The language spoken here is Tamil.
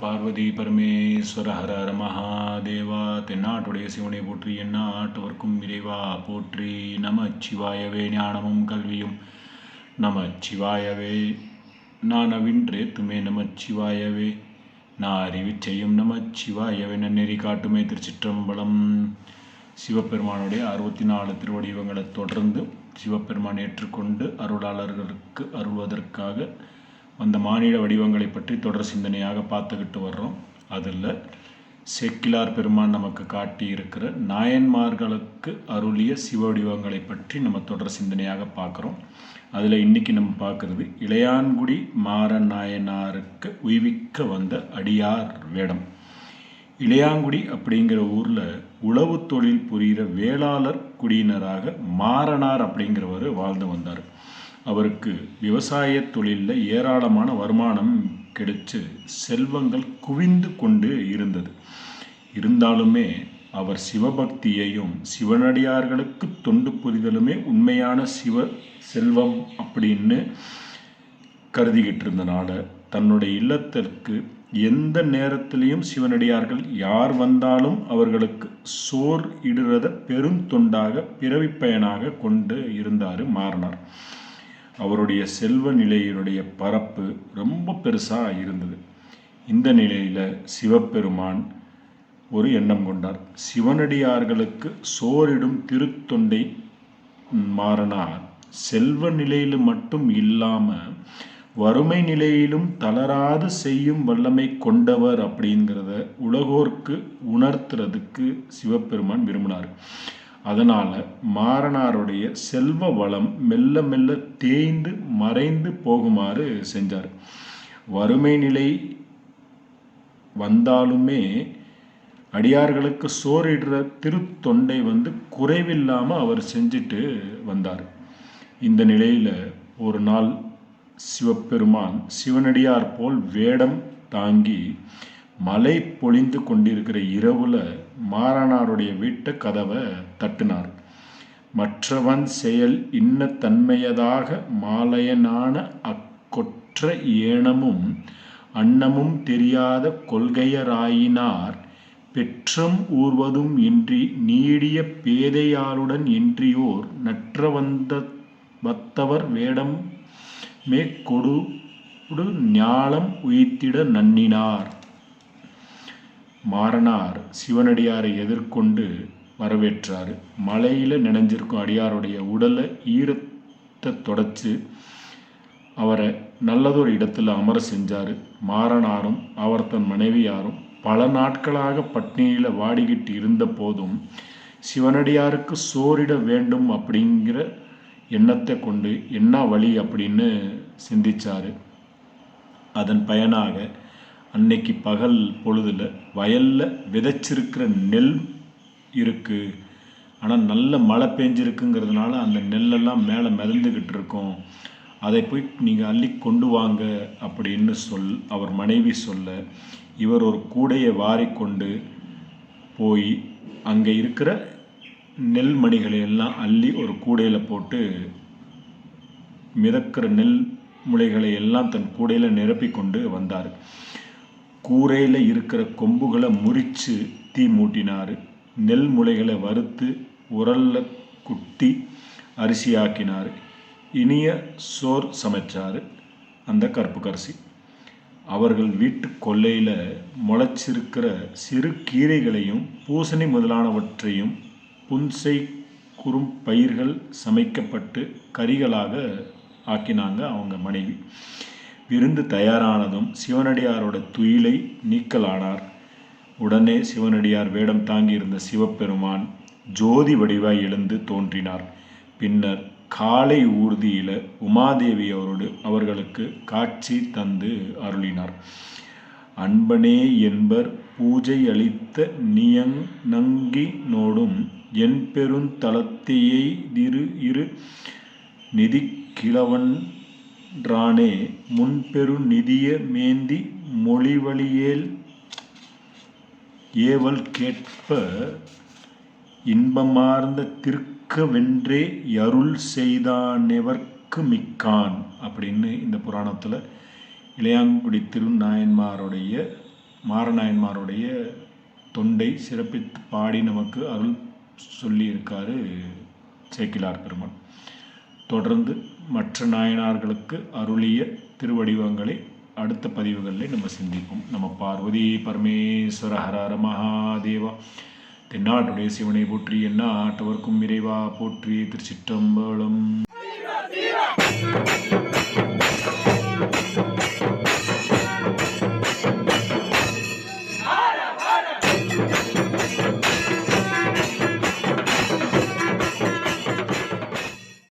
பார்வதி பரமேஸ்வர ஹர ஹர மகாதேவா தென்னாட்டுடைய சிவனை போற்றி எந்நாட்டவர்க்கும் இறைவா போற்றி. நம சிவாயவே ஞானமும் கல்வியும். நம சிவாயவே நான் அவின்றேத்துமே நம சிவாயவே நான் அறிவிச்செய்யும் நம சிவாயவே நன்னெறி காட்டுமே திருச்சிற்றம்பலம். சிவபெருமானுடைய அறுபத்தி நாலு திருவடிவங்களை தொடர்ந்து சிவபெருமான் ஏற்றுக்கொண்டு அருளாளர்களுக்கு அருள்வதற்காக அந்த மானிட வடிவங்களை பற்றி தொடர் சிந்தனையாக பார்த்துக்கிட்டு வர்றோம். அதில் செக்கிலார் பெருமான் நமக்கு காட்டி இருக்கிற நாயன்மார்களுக்கு அருளிய சிவ வடிவங்களை பற்றி நம்ம தொடர் சிந்தனையாக பார்க்குறோம். அதில் இன்னைக்கு நம்ம பார்க்குறது இளையான்குடி மாற நாயனாருக்கு உய்விக்க வந்த அடியார் வேடம். இளையாங்குடி அப்படிங்கிற ஊரில் உழவு தொழில் புரிகிற வேளாளர் குடியினராக மாறனார் அப்படிங்கிறவர் வாழ்ந்து வந்தார். அவருக்கு விவசாய தொழிலில் ஏராளமான வருமானம் கிடைச்சு செல்வங்கள் குவிந்து கொண்டு இருந்தது. இருந்தாலுமே அவர் சிவபக்தியையும் சிவனடியார்களுக்கு தொண்டு புரிதலுமே உண்மையான சிவ செல்வம் அப்படின்னு கருதிக்கிட்டு இருந்தனால தன்னுடைய இல்லத்திற்கு எந்த நேரத்திலையும் சிவனடியார்கள் யார் வந்தாலும் அவர்களுக்கு சோர் இடுறத பெருந்தொண்டாக பிறவிப்பயனாக கொண்டு இருந்தார் மாறனார். அவருடைய செல்வ நிலையினுடைய பரப்பு ரொம்ப பெருசாக இருந்தது. இந்த நிலையில் சிவபெருமான் ஒரு எண்ணம் கொண்டார். சிவனடியார்களுக்கு சோரிடும் திருத்தொண்டை மாறனார். செல்வ நிலையில் மட்டும் இல்லாமல் வறுமை நிலையிலும் தளராது செய்யும் வல்லமை கொண்டவர் அப்படிங்கிறத உலகோர்க்கு உணர்த்துறதுக்கு சிவபெருமான் விரும்பினார். அதனால் மாறனாருடைய செல்வ வளம் மெல்ல மெல்ல தேய்ந்து மறைந்து போகுமாறு செஞ்சார். வறுமை நிலை வந்தாலுமே அடியார்களுக்கு சோறிடுற திருத்தொண்டை வந்து குறைவில்லாமல் அவர் செஞ்சுட்டு வந்தார். இந்த நிலையில் ஒரு நாள் சிவபெருமான் சிவனடியார் போல் வேடம் தாங்கி மழை பொழிந்து கொண்டிருக்கிற இரவுல மாறனாருடைய வீட்டு கதவை தட்டினார். மற்றவன் செயல் இன்ன தன்மையதாக மாலையனான அக்கொற்ற ஏனமும் அன்னமும் தெரியாத கொள்கையராயினார். பெற்றம் ஊர்வதும் இன்றி நீடிய பேதையாளுடன் இன்றியோர் நற்ற வந்த வத்தவர் வேடம் மேற்கொடு ஞாலம் உயிர்த்திட நன்னினார். மாறனார் சிவனடியாரை எதிர்கொண்டு வரவேற்றார். மலையில் நினைஞ்சிருக்கும் அடியாருடைய உடலை ஈரத்தை தொடச்சு அவரை நல்லதொரு இடத்துல அமர செஞ்சார். மாறனாரும் அவர் தன் மனைவியாரும் பல நாட்களாக பட்னியில் வாடிக்கிட்டு இருந்த போதும் சிவனடியாருக்கு சோறிட வேண்டும் அப்படிங்கிற எண்ணத்தை கொண்டு என்ன வழி? அப்படின்னு சிந்திச்சார். அதன் பயனாக அன்னைக்கு பகல் பொழுதில் வயலில் விதைச்சிருக்கிற நெல் இருக்குது ஆனால் நல்ல மழை பெஞ்சிருக்குங்கிறதுனால அந்த நெல்லெல்லாம் மேலே மிதந்துக்கிட்டு இருக்கோம் அதை போய் நீங்கள் அள்ளி கொண்டு வாங்க அப்படின்னு சொல் அவர் மனைவி சொல்ல இவர் ஒரு கூடையை வாரிக்கொண்டு போய் அங்கே இருக்கிற நெல் மணிகளை எல்லாம் அள்ளி ஒரு கூடையில் போட்டு மிதக்கிற நெல் முளைகளை எல்லாம் தன் கூடையில் நிரப்பி கொண்டு வந்தார். கூரையில் இருக்கிற கொம்புகளை முறித்து தீ மூட்டினார். நெல் முளைகளை வறுத்து உரல்ல குட்டி அரிசியாக்கினார். இனிய சோர் சமைச்சார் அந்த கருப்பு கரிசி அவர்கள் வீட்டு கொல்லையில் முளைச்சிருக்கிற சிறு கீரைகளையும் பூசணி முதலானவற்றையும் புன்சை குறும் பயிர்கள் சமைக்கப்பட்டு கறிகளாக ஆக்கினாங்க அவங்க மனைவி. விருந்து தயாரானதும் சிவனடியாரோட துயிலை நீக்கலானார். உடனே சிவனடியார் வேடம் தாங்கியிருந்த சிவபெருமான் ஜோதி வடிவாய் எழுந்து தோன்றினார். பின்னர் காலை ஊர்தியில் உமாதேவி அவரோடு அவர்களுக்கு காட்சி தந்து அருளினார். அன்பனே என்பர் பூஜை அளித்த நியங் நங்கி நோடும் என் பெருந்தளத்தையை திரு இரு நிதிக்கிழவன் கிழவன்றானே முன்பெரு நிதிய மேந்தி மொழிவழியேல் ஏவல் கேட்ப இன்பமார்ந்த திருக்க வென்றே யருள் செய்தானெவர்க்கு மிக்கான் அப்படின்னு இந்த புராணத்தில் இளையாங்குடி திருநாயன்மாருடைய மாரநாயன்மாருடைய தொண்டை சிறப்பித்து பாடி நமக்கு அருள் சொல்லியிருக்காரு சேக்கிலார் பெருமான். தொடர்ந்து மற்ற நாயனார்களுக்கு அருளிய திருவடிவங்களை அடுத்த பதிவுகளில் நம்ம சிந்திப்போம். நம்ம பார்வதி பரமேஸ்வர ஹரஹர மகாதேவா. தென்னாட்டுடைய சிவனை போற்றி என்ன ஆட்டவர்க்கும் இறைவா போற்றி திருச்சிற்றம்பலம்.